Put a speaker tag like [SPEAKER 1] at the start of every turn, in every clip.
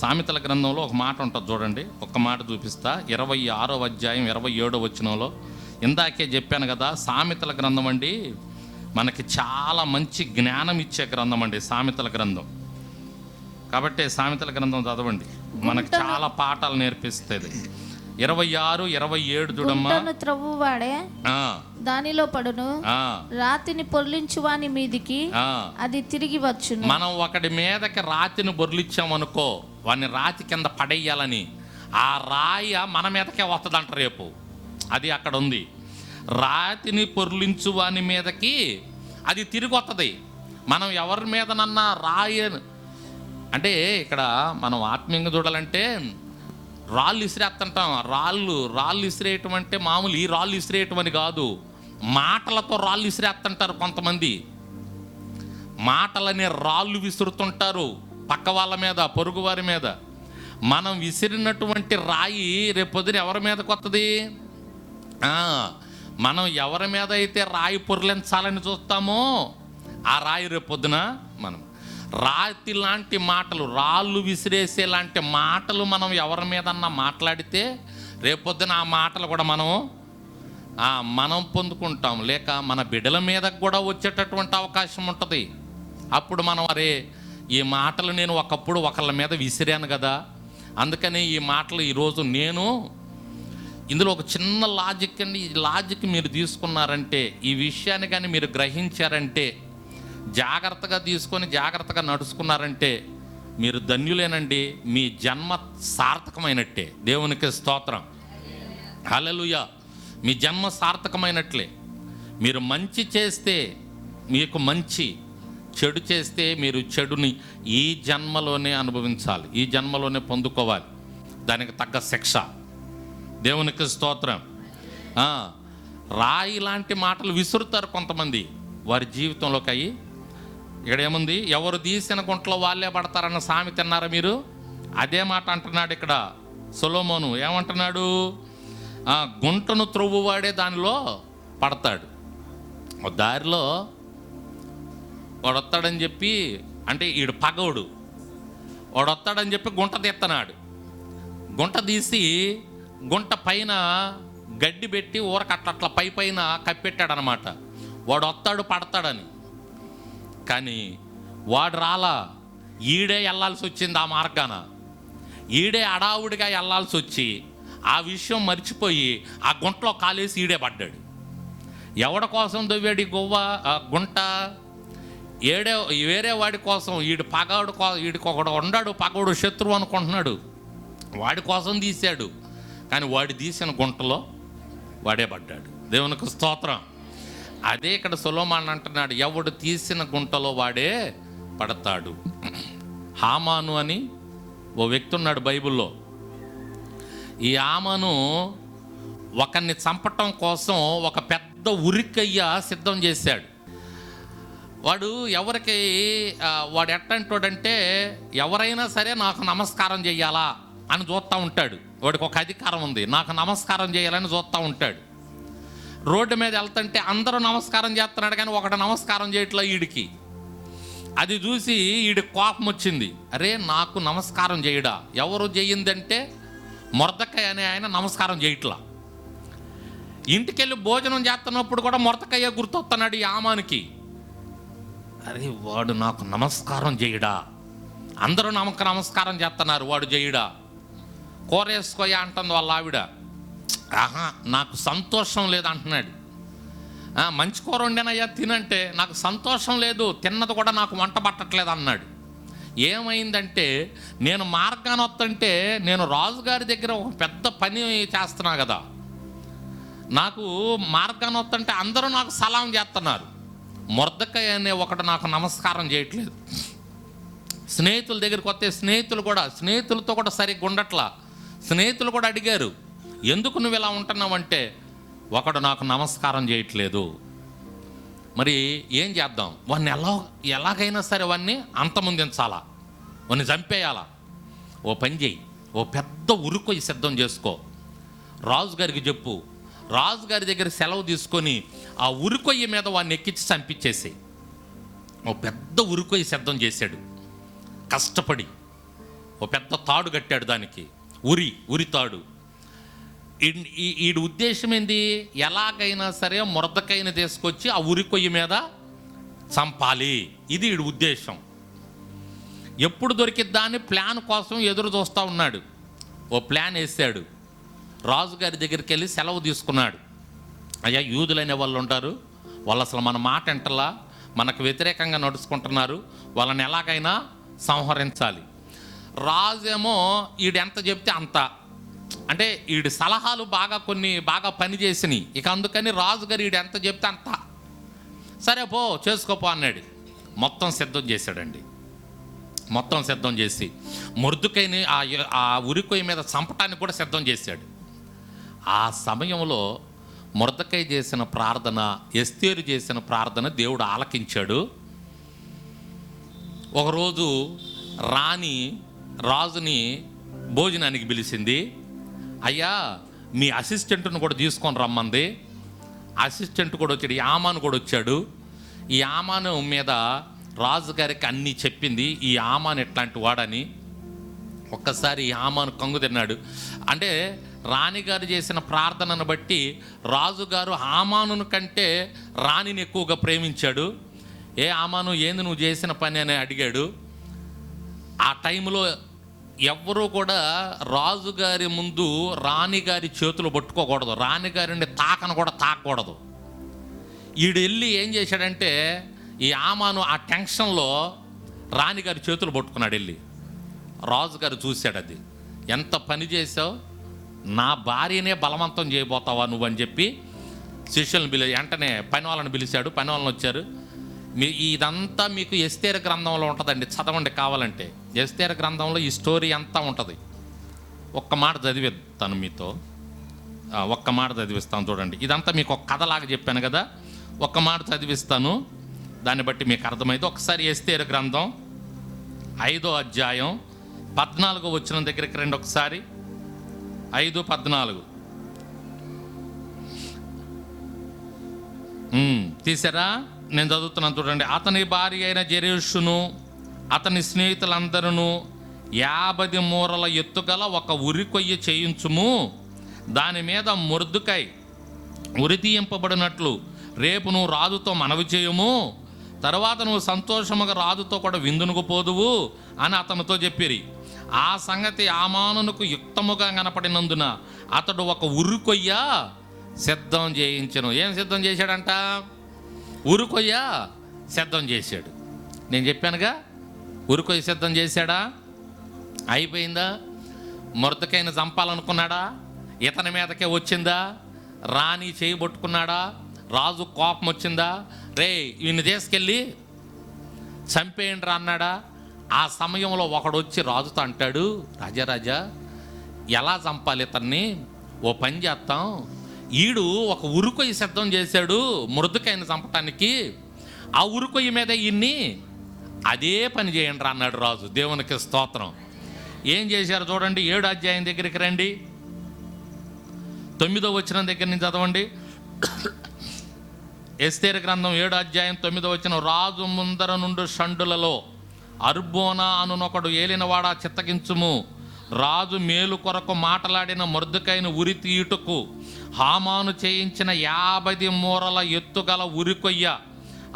[SPEAKER 1] సామెతల గ్రంథంలో ఒక మాట ఉంటుంది చూడండి. ఒక మాట చూపిస్తా. ఇరవై ఆరో అధ్యాయం ఇరవై ఏడో వచనంలో ఇందాకే చెప్పాను కదా సామెతల గ్రంథం అండి మనకి చాలా మంచి జ్ఞానం ఇచ్చే గ్రంథం అండి సామెతల గ్రంథం. కాబట్టి సామెతల గ్రంథం చదవండి. మనకు చాలా పాఠాలు నేర్పిస్తుంది. ఇరవై ఆరు ఇరవై ఏడు చూడమ్మా.
[SPEAKER 2] త్రవ్వువాడే. దానిలో పడును. రాతిని పొర్లించువాని మీదికి. అది తిరిగి వచ్చును.
[SPEAKER 1] మనం ఒకటి మీదకి రాతిని బొర్లిచ్చామనుకో వాడిని రాతి కింద పడేయాలని. ఆ రాయ మన మీదకే వస్తుందంట రేపు. అది అక్కడ ఉంది. రాతిని పొర్లించు వాని మీదకి అది తిరిగి వస్తుంది. మనం ఎవరి మీదనన్నా రాయ అంటే ఇక్కడ మనం ఆత్మీయంగా చూడాలంటే రాళ్ళు ఇసిరేస్తుంటాం రాళ్ళు రాళ్ళు ఇసిరేయటం అంటే మామూలు ఈ రాళ్ళు ఇసిరేయటం అని కాదు. మాటలతో రాళ్ళు ఇసిరేస్తుంటారు కొంతమంది. మాటలనే రాళ్ళు విసురుతుంటారు పక్క వాళ్ళ మీద పొరుగు వారి మీద. మనం విసిరినటువంటి రాయి రేపొద్దున ఎవరి మీద కొత్తది మనం ఎవరి మీద అయితే రాయి పొరలించాలని చూస్తామో ఆ రాయి రేపొద్దున మనం రాతి లాంటి మాటలు రాళ్ళు విసిరేసే లాంటి మాటలు మనం ఎవరి మీదన్నా మాట్లాడితే రేపొద్దున ఆ మాటలు కూడా మనం మనం పొందుకుంటాం. లేక మన బిడ్డల మీద కూడా వచ్చేటటువంటి అవకాశం ఉంటుంది. అప్పుడు మనం అరే ఈ మాటలు నేను ఒకప్పుడు ఒకళ్ళ మీద విసిరాను కదా. అందుకని ఈ మాటలు ఈరోజు నేను ఇందులో ఒక చిన్న లాజిక్ అండి. ఈ లాజిక్ మీరు తీసుకున్నారంటే ఈ విషయాన్ని కానీ మీరు గ్రహించారంటే జాగ్రత్తగా తీసుకొని జాగ్రత్తగా నడుచుకున్నారంటే మీరు ధన్యులేనండి మీ జన్మ సార్థకమైనట్టే. దేవునికి స్తోత్రం. హలలుయ మీ జన్మ సార్థకమైనట్లే. మీరు మంచి చేస్తే మీకు మంచి చెడు చేస్తే మీరు చెడుని ఈ జన్మలోనే అనుభవించాలి ఈ జన్మలోనే పొందుకోవాలి. దానికి తగ్గ శిక్ష. దేవునికి స్తోత్రం. రాయి లాంటి మాటలు విసురుతారు కొంతమంది. వారి జీవితంలోకి అయ్యి ఇక్కడ ఏముంది ఎవరు తీసిన గుంటలో వాళ్ళే పడతారన్న సామె తిన్నారా మీరు? అదే మాట అంటున్నాడు ఇక్కడ సొలోమోను. ఏమంటున్నాడు? గుంటను త్రొవ్వువాడే దానిలో పడతాడు. దారిలో వాడు వస్తాడని చెప్పి అంటే ఈడు పగవుడు వాడు వస్తాడని చెప్పి గుంట తీస్తున్నాడు గుంట తీసి గుంట పైన గడ్డి పెట్టి ఊరకట్ల పై పైన కప్పెట్టాడనమాట వాడు వస్తాడు పడతాడని. కానీ వాడు రాలా ఈడే వెళ్ళాల్సి వచ్చింది ఆ మార్గాన. ఈడే అడావుడిగా వెళ్ళాల్సి వచ్చి ఆ విషయం మర్చిపోయి ఆ గుంటలో కాలేసి ఈడే పడ్డాడు. ఎవడ కోసం దొవ్వాడు ఈ గువ్వ ఆ గుంట? ఏడే వేరే వాడి కోసం ఈడు పగవాడు కో వీడికి ఒకడు ఉన్నాడు పగవాడు శత్రువు అనుకుంటున్నాడు. వాడి కోసం తీశాడు. కానీ వాడు తీసిన గుంటలో వాడే పడ్డాడు. దేవునికి స్తోత్రం. అదే ఇక్కడ సులోమాన్ అంటున్నాడు ఎవడు తీసిన గుంటలో వాడే పడతాడు. హామాను అని ఓ వ్యక్తి ఉన్నాడు బైబిల్లో. ఈ ఆమను ఒకరిని చంపటం కోసం ఒక పెద్ద ఉరికయ్య సిద్ధం చేశాడు. వాడు ఎవరికి వాడు ఎట్టంటాడంటే ఎవరైనా సరే నాకు నమస్కారం చేయాలా అని చూస్తూ ఉంటాడు. వాడికి ఒక అధికారం ఉంది నాకు నమస్కారం చేయాలని చూస్తూ ఉంటాడు. రోడ్డు మీద వెళ్తుంటే అందరూ నమస్కారం చేస్తున్నాడు కానీ ఒకటి నమస్కారం చేయట్లే వీడికి అది చూసి వీడి కోపం వచ్చింది. అరే నాకు నమస్కారం చేయడా? ఎవరు చేయిందంటే మొరదకాయ అనే ఆయన నమస్కారం చేయట్లా. ఇంటికెళ్ళి భోజనం చేస్తున్నప్పుడు కూడా మొరతకయ్య గుర్తొస్తున్నాడు ఈ ఆమానికి అరే వాడు నాకు నమస్కారం చేయడా? అందరూ నమకు నమస్కారం చేస్తున్నారు వాడు చేయడా? కూర వేసుకోయా అంటుంది వాళ్ళ ఆవిడ. ఆహా నాకు సంతోషం లేదు అంటున్నాడు. మంచి కూర వండినయ్యా తినంటే నాకు సంతోషం లేదు తిన్నది కూడా నాకు వంట పట్టట్లేదు అన్నాడు. ఏమైందంటే నేను మార్గాన్ని వస్తుంటే నేను రాజుగారి దగ్గర ఒక పెద్ద పని చేస్తున్నా కదా. నాకు మార్గాన్ని వస్తుంటే అందరూ నాకు సలాం చేస్తున్నారు. మొర్దకాయ అనే ఒకటి నాకు నమస్కారం చేయట్లేదు. స్నేహితుల దగ్గరికి వస్తే స్నేహితులు కూడా స్నేహితులతో కూడా సరిగ్గా ఉండట్లా. స్నేహితులు కూడా అడిగారు ఎందుకు నువ్వు ఇలా ఉంటున్నావంటే ఒకడు నాకు నమస్కారం చేయట్లేదు. మరి ఏం చేద్దాం? వాడిని ఎలా ఎలాగైనా సరే వాడిని అంతమొందించాలా? వాడిని చంపేయాలా? ఓ పని చేయి. ఓ పెద్ద ఉరుకు సిద్ధం చేసుకో. రాజుగారికి చెప్పు. రాజుగారి దగ్గర సెలవు తీసుకొని ఆ ఉరుకొయ్య మీద వాడిని ఎక్కించి చంపించేసి ఓ పెద్ద ఉరుకొయ్యి సిద్ధం చేశాడు. కష్టపడి. ఓ పెద్ద తాడు కట్టాడు దానికి. ఉరి ఉరి తాడు. వీడి ఈడి ఉద్దేశం ఏంది? ఎలాగైనా సరే మురదకైన తీసుకొచ్చి ఆ ఉరి కొయ్యి మీద చంపాలి. ఇది వీడి ఉద్దేశం. ఎప్పుడు దొరికిద్దా అని ప్లాన్ కోసం ఎదురు చూస్తూ ఉన్నాడు. ఓ ప్లాన్ వేసాడు. రాజుగారి దగ్గరికి వెళ్ళి సెలవు తీసుకున్నాడు. అయ్యా యూదులైన వాళ్ళు ఉంటారు. వాళ్ళు అసలు మన మాట ఎంటలా మనకు వ్యతిరేకంగా నడుచుకుంటున్నారు. వాళ్ళని ఎలాగైనా సంహరించాలి. రాజేమో ఈడెంత ఎంత చెప్తే అంత. అంటే వీడి సలహాలు బాగా కొన్ని బాగా పనిచేసినాయి ఇక అందుకని రాజుగారు వీడు ఎంత చెప్తే అంత. సరే పో చేసుకోపో అన్నాడు. మొత్తం సిద్ధం చేశాడండి. మొత్తం సిద్ధం చేసి మురుదుకైని ఆ ఆ ఉరికొయ్య మీద చంపటానికి కూడా సిద్ధం చేశాడు. ఆ సమయంలో మురదకై చేసిన ప్రార్థన ఎస్తేరు చేసిన ప్రార్థన దేవుడు ఆలకించాడు. ఒకరోజు రాణి రాజుని భోజనానికి పిలిచింది. అయ్యా మీ అసిస్టెంట్ను కూడా తీసుకొని రమ్మంది. అసిస్టెంట్ కూడా వచ్చాడు ఈ ఆమాను కూడా వచ్చాడు. ఈ ఆమాను మీద రాజుగారికి అన్నీ చెప్పింది ఈ ఆమాను ఎట్లాంటి వాడని. ఒక్కసారి ఈ ఆమాను కంగు తిన్నాడు. అంటే రాణిగారు చేసిన ప్రార్థనను బట్టి రాజుగారు ఆమాను కంటే రాణిని ఎక్కువగా ప్రేమించాడు. ఏ ఆమాను ఏంది నువ్వు చేసిన పని? అని అడిగాడు. ఆ టైంలో ఎవ్వరూ కూడా రాజుగారి ముందు రాణిగారి చేతులు పట్టుకోకూడదు. రాణిగారిని తాకను కూడా తాకూడదు. ఈడు వెళ్ళి ఏం చేశాడంటే ఈ ఆమాను ఆ టెన్షన్లో రాణిగారి చేతులు పట్టుకున్నాడు వెళ్ళి రాజుగారు చూశాడు అది. ఎంత పని చేసావు నా భార్యనే బలవంతం చేయబోతావా నువ్వు అని చెప్పి శిష్యులను పిలి వెంటనే పని వాళ్ళని పిలిచాడు. పని వాళ్ళని వచ్చారు మీ ఇదంతా మీకు ఎస్తేర గ్రంథంలో ఉంటుందండి. చదవండి కావాలంటే. ఎస్తేర గ్రంథంలో ఈ స్టోరీ అంతా ఉంటుంది. ఒక్క మాట చదివిస్తాను మీతో. ఒక్క మాట చదివిస్తాను చూడండి. ఇదంతా మీకు ఒక కథలాగా చెప్పాను కదా. ఒక్క మాట చదివిస్తాను. దాన్ని బట్టి మీకు అర్థమైంది. ఒకసారి ఎస్తేర గ్రంథం ఐదో అధ్యాయం పద్నాలుగో వచ్చిన దగ్గరికి రండి ఒకసారి. ఐదు పద్నాలుగు. తీసారా? నేను చదువుతున్నాను చూడండి. అతని భార్య అయిన జెరేషును అతని స్నేహితులందరూ యాభై మూరల ఎత్తుగల ఒక ఉరి కొయ్య చేయించుము. దాని మీద మురుదుకై ఉరి తీయింపబడినట్లు రేపు నువ్వు రాజుతో మనవి చేయము. తర్వాత నువ్వు సంతోషముగా రాజుతో కూడా విందునుకు పోదువు అని అతనితో చెప్పిరి. ఆ సంగతి ఆమానునకు యుక్తముగా కనపడినందున అతడు ఒక ఉరుకొయ్య సిద్ధం చేయించను. ఏం సిద్ధం చేశాడంట? ఉరుకొయ్య సిద్ధం చేశాడు. నేను చెప్పానుగా ఉరుకొయ్య సిద్ధం చేశాడా? అయిపోయిందా? మృతకైన చంపాలనుకున్నాడా? ఇతని మీదకే వచ్చిందా? రాణి చేయబట్టుకున్నాడా రాజు కోపం వచ్చిందా? రే ఈయన తీసుకెళ్ళి చంపేయండి రా అన్నాడా? ఆ సమయంలో ఒకడు వచ్చి రాజుతో అంటాడు రాజారాజా ఎలా చంపాలి ఇతన్ని? ఓ పని చేస్తాం ఈడు ఒక ఉరుకొయ్యి సిద్ధం చేశాడు మృదుకైన చంపటానికి. ఆ ఉరుకొయ్యి మీద ఇన్ని అదే పని చేయండి రా అన్నాడు రాజు. దేవునికి స్తోత్రం. ఏం చేశారు చూడండి ఏడు అధ్యాయం దగ్గరికి రండి. తొమ్మిదో వచ్చిన దగ్గర నుంచి చదవండి. ఎస్తేర గ్రంథం ఏడు అధ్యాయం తొమ్మిదో వచ్చిన రాజు ముందర నుండి షండులలో అర్బోనా అనునొకడు ఏలినవాడ చిత్తగించుము. రాజు మేలు కొరకు మాటలాడిన మర్దుకైన ఉరి తీయుటకు హామాను చేయించిన యాభై మూరల ఎత్తుగల ఉరికొయ్య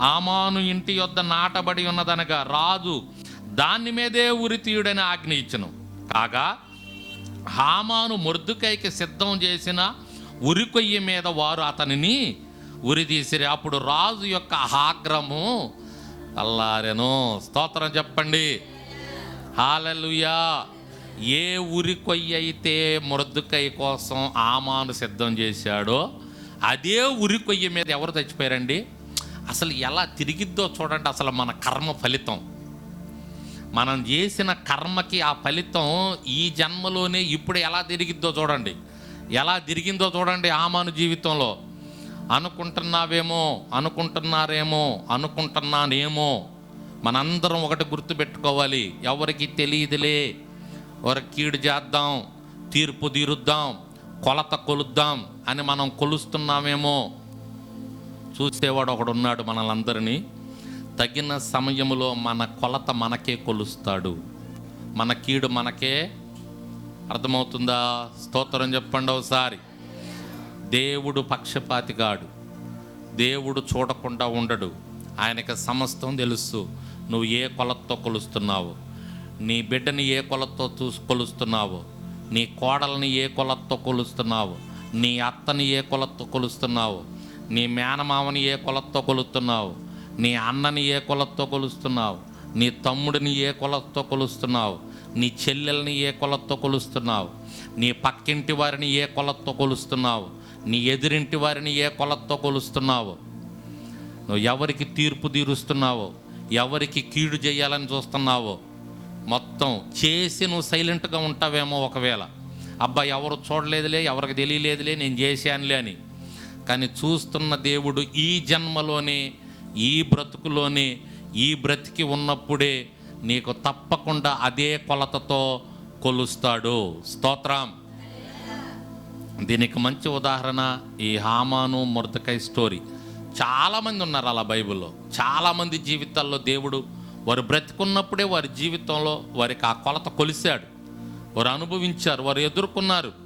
[SPEAKER 1] ఆమాను ఇంటి యొద్ద నాటబడి ఉన్నదనగా రాజు దాని మీదే ఉరి తీయుడని ఆజ్ఞ ఇచ్చను. కాగా హామాను మృదుకైకి సిద్ధం చేసిన ఉరికొయ్య మీద వారు అతనిని ఉరితీసిరి అప్పుడు రాజు యొక్క ఆగ్రము అల్లారెను. స్తోత్రం చెప్పండి. హాలలుయా. ఏ ఉరి కొయ్య అయితే మురద్దుకై కోసం ఆమాను సిద్ధం చేశాడో అదే ఉరి కొయ్య మీద ఎవరు చచ్చిపోయారండి? అసలు ఎలా తిరిగిద్దో చూడండి అసలు మన కర్మ ఫలితం. మనం చేసిన కర్మకి ఆ ఫలితం ఈ జన్మలోనే ఇప్పుడు ఎలా తిరిగిద్దో చూడండి. ఎలా తిరిగిందో చూడండి ఆమాను జీవితంలో. అనుకుంటున్నావేమో అనుకుంటున్నారేమో అనుకుంటున్నానేమో. మనందరం ఒకటి గుర్తుపెట్టుకోవాలి. ఎవరికి తెలియదులే. ఒక కీడు చేద్దాం తీర్పు తీరుద్దాం కొలత కొలుద్దాం అని మనం కొలుస్తున్నామేమో. చూసేవాడు ఒకడు ఉన్నాడు మనలందరినీ. తగిన సమయంలో మన కొలత మనకే కొలుస్తాడు. మన కీడు మనకే. అర్థమవుతుందా? స్తోత్రం చెప్పండి ఒకసారి. దేవుడు పక్షపాతిగాడు. దేవుడు చూడకుండా ఉండడు. ఆయనకి సమస్తం తెలుసు. నువ్వు ఏ కొలతతో కొలుస్తున్నావు? నీ బిడ్డని ఏ కొలతో చూసి కొలుస్తున్నావు? నీ కోడల్ని ఏ కొలతో కొలుస్తున్నావు? నీ అత్తని ఏ కొలతో కొలుస్తున్నావు? నీ మేనమామని ఏ కొలతో కొలుస్తున్నావు? నీ అన్నని ఏ కొలతో కొలుస్తున్నావు? నీ తమ్ముడిని ఏ కొలతో కొలుస్తున్నావు? నీ చెల్లెల్ని ఏ కొలతో కొలుస్తున్నావు? నీ పక్కింటి వారిని ఏ కొలతో కొలుస్తున్నావు? నీ ఎదురింటి వారిని ఏ కొలతో కొలుస్తున్నావు? నువ్వు ఎవరికి తీర్పు తీరుస్తున్నావో? ఎవరికి కీడు చేయాలని చూస్తున్నావో? మొత్తం చేసి నువ్వు సైలెంట్గా ఉంటావేమో ఒకవేళ. అబ్బా ఎవరు చూడలేదులే ఎవరికి తెలియలేదులే నేను చేశానులే అని. కానీ చూస్తున్న దేవుడు ఈ జన్మలోనే ఈ బ్రతుకులోనే ఈ బ్రతికి ఉన్నప్పుడే నీకు తప్పకుండా అదే కొలతతో కొలుస్తాడు. స్తోత్రం. దీనికి మంచి ఉదాహరణ ఈ హామాను మురతకాయ స్టోరీ. చాలామంది ఉన్నారు అలా బైబిల్లో. చాలామంది జీవితాల్లో దేవుడు వారు బ్రతికున్నప్పుడే వారి జీవితంలో వారికి ఆ కొలత కొలిశాడు. వారు అనుభవించారు వారు ఎదుర్కొన్నారు.